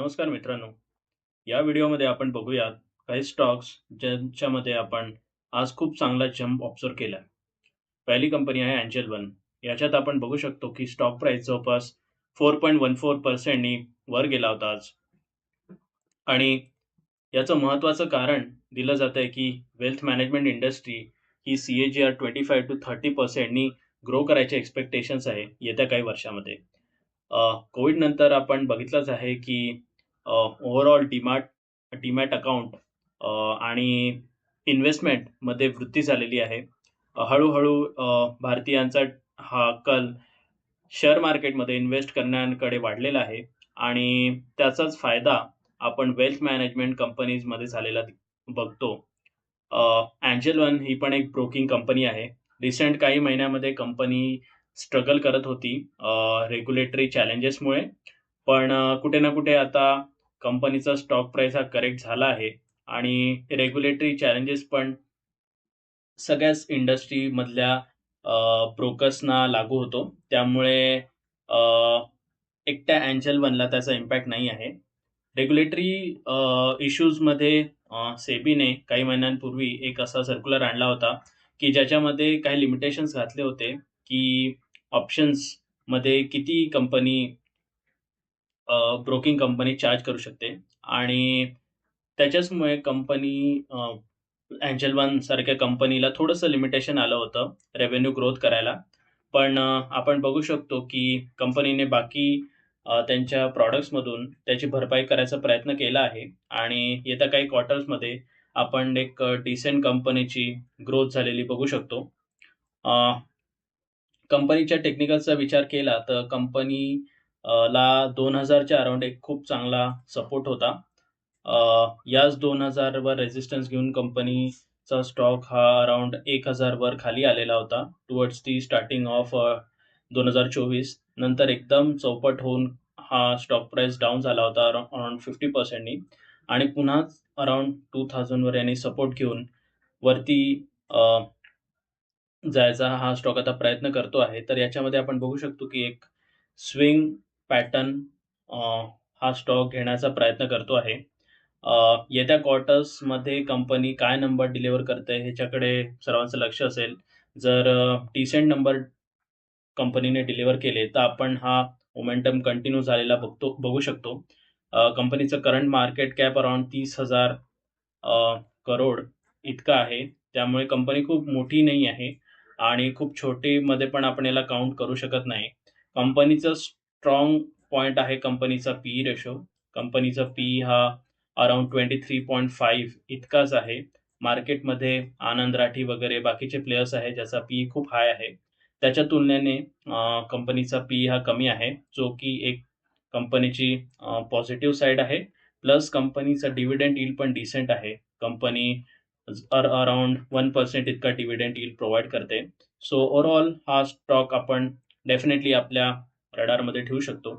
नमस्कार मित्रांनो. या व्हिडिओमध्ये आपण बघूयात काही स्टॉक्स ज्यांच्यामध्ये आपण आज खूप चांगला जंप ऑब्झर्व केला. पहिली कंपनी आहे अँजल वन याच्यात आपण बघू शकतो की स्टॉक प्राइस जवळपास फोर पॉईंट वन फोर पर्सेंटनी वर गेला होता आज. आणि याचं महत्त्वाचं कारण दिलं जात आहे की wealth management industry he C A G R twenty five to thirty पर्सेंटनी grow करायचे एक्सपेक्टेशन्स आहे येत्या काही वर्षामध्ये. कोविड नंतर आपण बघितलंच आहे की ओव्हरऑल डीमार्ट डिमॅट अकाउंट आणि इन्व्हेस्टमेंटमध्ये वृद्धी झालेली आहे. हळूहळू भारतीयांचा हा कल शेअर मार्केटमध्ये इन्व्हेस्ट करण्याकडे वाढलेला आहे आणि त्याचाच फायदा आपण वेल्थ मॅनेजमेंट कंपनीजमध्ये झालेला बघतो. अँजल वन ही पण एक ब्रोकिंग कंपनी आहे. रिसेंट काही महिन्यामध्ये कंपनी स्ट्रगल करत होती रेग्युलेटरी चॅलेंजेसमुळे पण कुठे ना कुठे आता कंपनीचा स्टॉक प्राइस हा करेक्ट झाला आहे आणि रेग्युलेटरी चॅलेंजेस पण सगळ्याच इंडस्ट्रीमधल्या ब्रोकर्सना लागू होतो. त्यामुळे एकट्या अँजल वनला त्याचा इम्पॅक्ट नाही आहे. रेग्युलेटरी इश्यूजमध्ये सेबीने काही महिन्यांपूर्वी एक असा सर्क्युलर आणला होता की ज्याच्यामध्ये काही लिमिटेशन्स घातले होते की ऑप्शन्समध्ये किती कंपनी ब्रोकिंग कंपनी चार्ज करू शकते. आणि त्याच्याचमुळे कंपनी अँजल वन सारख्या कंपनीला थोडंसं लिमिटेशन आलं होतं रेव्हेन्यू ग्रोथ करायला. पण आपण बघू शकतो की कंपनीने बाकी त्यांच्या प्रॉडक्ट्समधून त्याची भरपाई करायचा प्रयत्न केला आहे. आणि येत्या काही क्वार्टर्समध्ये आपण एक डिसेंट कंपनीची ग्रोथ झालेली बघू शकतो. कंपनीच्या टेक्निकलचा विचार केला तर कंपनी ला दोन हजारच्या अराउंड एक खूप चांगला सपोर्ट होता. याच दोन हजारवर रेझिस्टन्स घेऊन कंपनीचा स्टॉक हा अराउंड एक हजारवर खाली आलेला होता. टुवर्ड्स दी स्टार्टिंग ऑफ दोन हजार चोवीस. नंतर एकदम चौपट होऊन हा स्टॉक प्राइस डाऊन झाला होता अराउंड फिफ्टी पर्सेंटनी आणि पुन्हा अराउंड टू थाउजंडवर यांनी सपोर्ट घेऊन वरती जायचा हा स्टॉक आता प्रयत्न करतो आहे. तर याच्यामध्ये आपण बघू शकतो की एक स्विंग पॅटर्न हा स्टॉक घेण्याचा प्रयत्न करतो आहे. येत्या क्वार्टर्समध्ये कंपनी काय नंबर डिलिव्हर करते ह्याच्याकडे सर्वांचं लक्ष असेल. जर डिसेंट नंबर कंपनीने डिलिव्हर केले तर आपण हा मोमेंटम कंटिन्यू झालेला बघतो बघू शकतो. कंपनीचं करंट मार्केट कॅप अराउंड तीस हजार करोड इतका आहे. त्यामुळे कंपनी खूप मोठी नाही आहे आणि खूप छोटीमध्ये पण आपण याला काउंट करू शकत नाही. कंपनीचं स्ट्रॉंग पॉईंट आहे कंपनीचा पी रेशो कंपनीचा पी हा around twenty three point five इतकाच आहे. मार्केटमध्ये आनंद राठी वगैरे बाकीचे प्लेयर्स आहे ज्याचा पी खूप हाय आहे. त्याच्या तुलनेने कंपनीचा पी हा कमी आहे जो की एक कंपनीची पॉझिटिव्ह साईड आहे. प्लस कंपनीचा डिव्हिडंड ईल पण डिसेंट आहे. कंपनी अराउंड वन पर्सेंट इतका डिव्हिडंड yield प्रोव्हाइड करते. सो ओव्हरऑल हा स्टॉक आपण डेफिनेटली आपल्या रडारमध्ये ठेवू शकतो.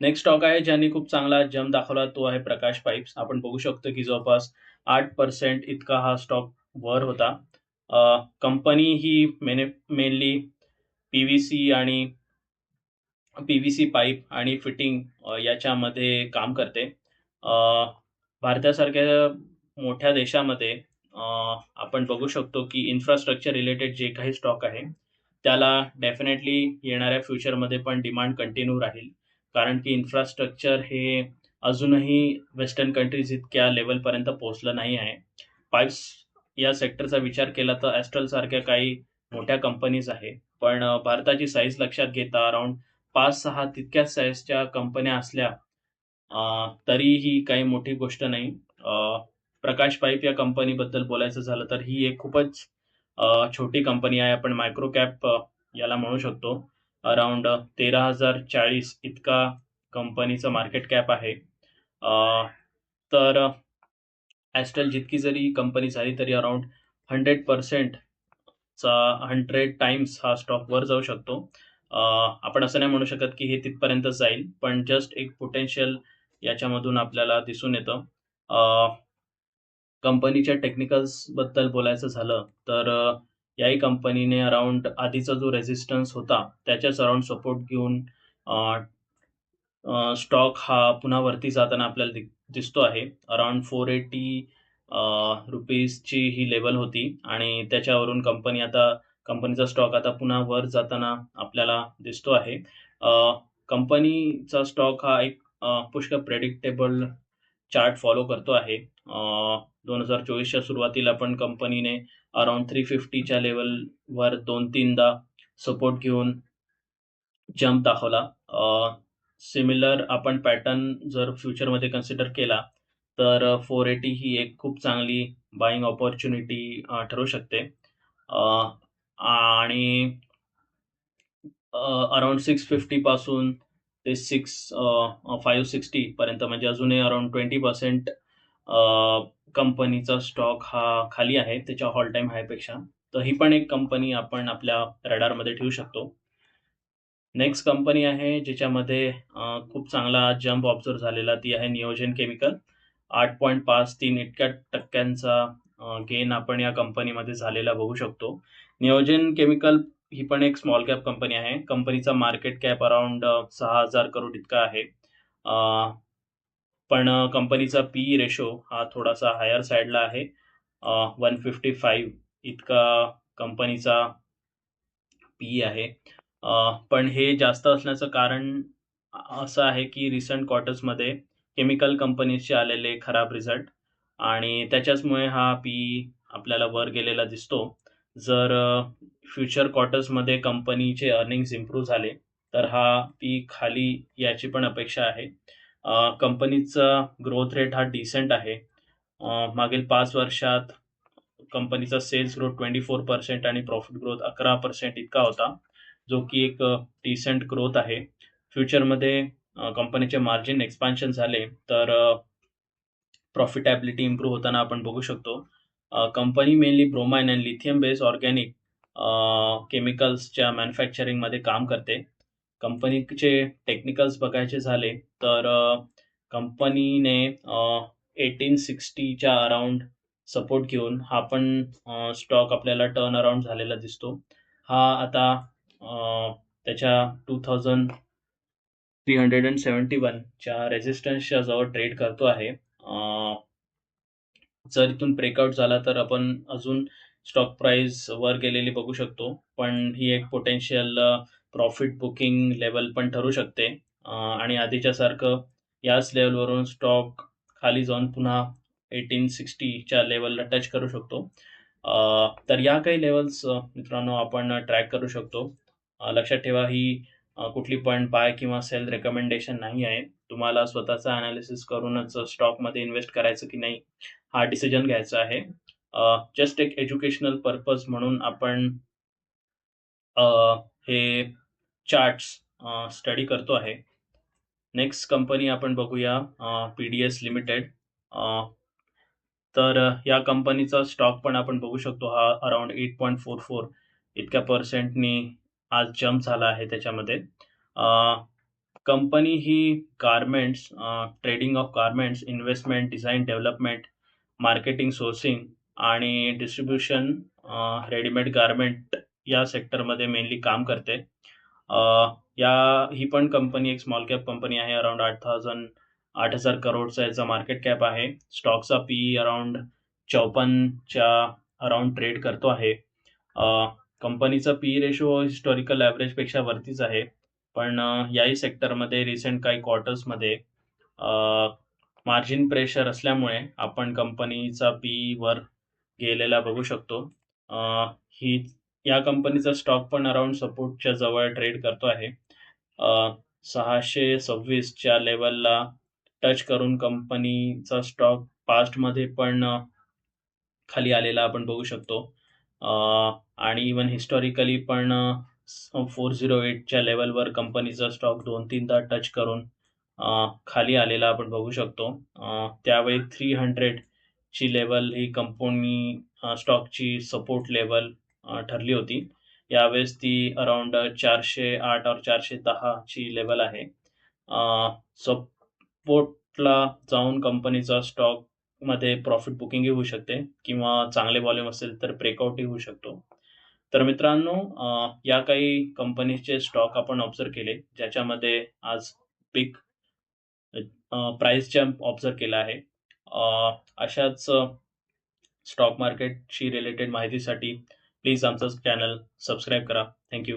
नेक्स्ट स्टॉक आहे ज्यांनी खूप चांगला जम दाखवला तो आहे प्रकाश पाईप्स. आपण बघू शकतो की जवळपास आठ पर्सेंट इतका हा स्टॉक वर होता. कंपनी ही मेने मेनली पी व्ही सी आणि पी व्ही सी पाईप आणि फिटिंग याच्यामध्ये काम करते. भारतासारख्या मोठ्या देशामध्ये आपण बघू शकतो की इन्फ्रास्ट्रक्चर रिलेटेड जे काही स्टॉक आहे त्याला डेफिनेटली येणाऱ्या फ्युचरमध्ये पण डिमांड कंटिन्यू राहील. कारण की इन्फ्रास्ट्रक्चर हे अजूनही वेस्टर्न कंट्रीज इतक्या लेवलपर्यंत पोहोचलं नाही आहे. पाईप्स या सेक्टरचा विचार केला तर ॲस्ट्रलसारख्या काही मोठ्या कंपनीज आहे. पण भारताची साईज लक्षात घेता अराउंड पाच सहा तितक्याच साईजच्या कंपन्या असल्या तरीही काही मोठी गोष्ट नाही. प्रकाश पाईप या कंपनीबद्दल बोलायचं झालं तर ही एक खूपच छोटी कंपनी आहे. आपण मायक्रो कॅप याला म्हणू शकतो. अराउंड तेरा हजार चाळीस इतका कंपनीचं मार्केट कॅप आहे. तर ॲस्टेल जितकी जरी कंपनी झाली तरी अराउंड हंड्रेड पर्सेंटचा हंड्रेड टाइम्स हा स्टॉक वर जाऊ शकतो. आपण असं नाही म्हणू शकत की हे तिथपर्यंत जाईल पण जस्ट एक पोटेन्शियल याच्यामधून आपल्याला दिसून येतं. कंपनीच्या टेक्निकल्सबद्दल बोलायचं झालं तर याही कंपनीने अराउंड आधीचा जो रेझिस्टन्स होता त्याच्याच अराउंड सपोर्ट घेऊन स्टॉक हा पुन्हा वरती जाताना आपल्याला दि दिसतो आहे. अराउंड फोर एटी रुपीजची ही लेवल होती आणि त्याच्यावरून कंपनी आता कंपनीचा स्टॉक आता पुन्हा वर जाताना आपल्याला दिसतो आहे. कंपनीचा स्टॉक हा एक पुष्कळ प्रेडिक्टेबल चार्ट फॉलो करतो आहे. दोन हजार चोवीसच्या सुरुवातीला पण कंपनीने अराउंड थ्री फिफ्टीच्या लेवलवर दोन तीनदा सपोर्ट घेऊन जम्प दाखवला. सिमिलर आपण पॅटर्न जर फ्युचरमध्ये कन्सिडर केला तर फोर एटी ही एक खूप चांगली बाईंग ऑपॉर्च्युनिटी ठरू शकते. आणि अराउंड सिक्स फिफ्टीपासून ते सिक्स फाईव्ह सिक्स्टीपर्यंत म्हणजे अजूनही अराउंड ट्वेंटी पर्सेंट कंपनीचा स्टॉक हा खाली आहे त्याच्या ऑल टाईम हायपेक्षा तर ही पण एक कंपनी आपण आपल्या रडारमध्ये ठेवू शकतो. नेक्स्ट कंपनी आहे ज्याच्यामध्ये खूप चांगला जम्प ऑब्झर्व झालेला ती आहे नियोजन केमिकल आठ पॉईंट पाच तीन इतक्या टक्क्यांचा गेन आपण या कंपनीमध्ये झालेला बघू शकतो. नियोजन केमिकल ही पण एक स्मॉल कॅप कंपनी आहे. कंपनीचा मार्केट कॅप अराउंड सहा हजार करोड इतका आहे. पण कंपनीचा पी रेशो हा थोडासा हायर साईडला आहे. वन फिफ्टी फाईव्ह इतका कंपनीचा पी आहे. पण हे जास्त असण्याचं कारण असं आहे की रिसंट क्वार्टर्समध्ये केमिकल कंपनीजचे आलेले खराब रिझल्ट आणि त्याच्याचमुळे हा पी आपल्याला वर गेलेला दिसतो. जर फ्युचर क्वार्टर्समध्ये कंपनीचे अर्निंग्स इम्प्रूव्ह झाले तर हा पी खाली याची पण अपेक्षा आहे. कंपनीचा ग्रोथ रेट हा डिसेंट आहे. मागील पाच वर्षात कंपनीचा sales growth twenty four percent आणि प्रॉफिट ग्रोथ अकरा पर्सेंट इतका होता जो की एक डिसेंट ग्रोथ आहे. फ्युचरमध्ये कंपनीचे मार्जिन एक्सपान्शन झाले तर प्रॉफिटॅबिलिटी इम्प्रूव्ह होताना आपण बघू शकतो. Company mainly bromine and lithium based organic केमिकल्सच्या मॅन्युफॅक्चरिंगमध्ये काम करते. कंपनीचे टेक्निकल्स बघायचे झाले तर कंपनीने एटीन सिक्स्टीच्या अराउंड सपोर्ट घेऊन हा पण स्टॉक आपल्याला टर्न अराउंड झालेला दिसतो. हा आता त्याच्या two thousand three hundred and seventy वनच्या रेझिस्टन्सच्या जवळ ट्रेड करतो आहे. जर इथून ब्रेकआउट झाला तर आपण अजून स्टॉक प्राइस वर गेलेली बघू शकतो. पण ही एक पोटेन्शियल प्रॉफिट बुकिंग लेवल पण ठरू शकते. आणि आधीच्या सारखं याच लेवलवरून स्टॉक खाली जाऊन पुन्हा एटीन सिक्स्टीच्या लेवलला टच करू शकतो. तर या काही लेवल्स मित्रांनो आपण ट्रॅक करू शकतो. लक्षात ठेवा ही कुठली पण बाय किंवा सेल रेकमेंडेशन नाही आहे. तुम्हाला स्वतःचा अनालिसिस करूनच स्टॉकमध्ये इन्व्हेस्ट करायचं की नाही हा डिसिजन घ्यायचा आहे. जस्ट एक एज्युकेशनल पर्पज म्हणून आपण हे चार्ट्स स्टडी करतो आहे. नेक्स्ट कंपनी आपण बघूया पी डी एस लिमिटेड तर या कंपनीचा स्टॉक पण आपण बघू शकतो हा around eight point four four इतक्या पर्सेंटनी आज जम्प झाला आहे त्याच्यामध्ये. Company he garments trading of garments investment design development marketing sourcing आणि डिस्ट्रीब्युशन रेडीमेड गारमेंट या सेक्टरमध्ये मेनली काम करते. या ही पण कंपनी एक स्मॉल कॅप कंपनी आहे अराउंड आठ थाउजंड आठ हजार करोडचा याचा मार्केट कॅप आहे. स्टॉकचा पी अराउंड चौपन्नच्या अराउंड ट्रेड करतो आहे. कंपनीचा पी रेशो हिस्टॉरिकल ॲव्हरेजपेक्षा वरतीच आहे. पण याही सेक्टरमध्ये रिसेंट काही क्वार्टर्समध्ये मार्जिन प्रेशर असल्यामुळे आपण कंपनीचा पी वर गेलेला बघू शकतो. ही या कंपनीचा स्टॉक पण अराउंड सपोर्टच्या जवळ ट्रेड करतो आहे. सहाशे सव्वीसच्या लेवलला टच करून कंपनीचा स्टॉक पास्टमध्ये पण खाली आलेला आपण बघू शकतो. आणि इवन हिस्टॉरिकली पण फोर झिरो एटच्या लेवलवर कंपनीचा स्टॉक दोन तीनदा टच करून खाली आलेला आपण बघू शकतो. त्यावेळी थ्री हंड्रेडची लेवल ही कंपनी स्टॉकची सपोर्ट लेवल ठरली होती. यावेळेस ती अराउंड चारशे आठ और चारशे दहाची लेवल आहे. सपोर्टला जाऊन कंपनीचा स्टॉकमध्ये प्रॉफिट बुकिंगही होऊ शकते किंवा चांगले वॉल्यूम असेल तर ब्रेकआउटही होऊ शकतो. तर मित्रांनो या काही कंपनीचे स्टॉक आपण ऑब्झर्व केले ज्याच्यामध्ये आज पिक प्राईसच्या जम्प ऑब्झर्व केला आहे. अशाच स्टॉक मार्केटशी रिलेटेड माहितीसाठी प्लीज आमचं चॅनल सबस्क्राईब करा. थँक्यू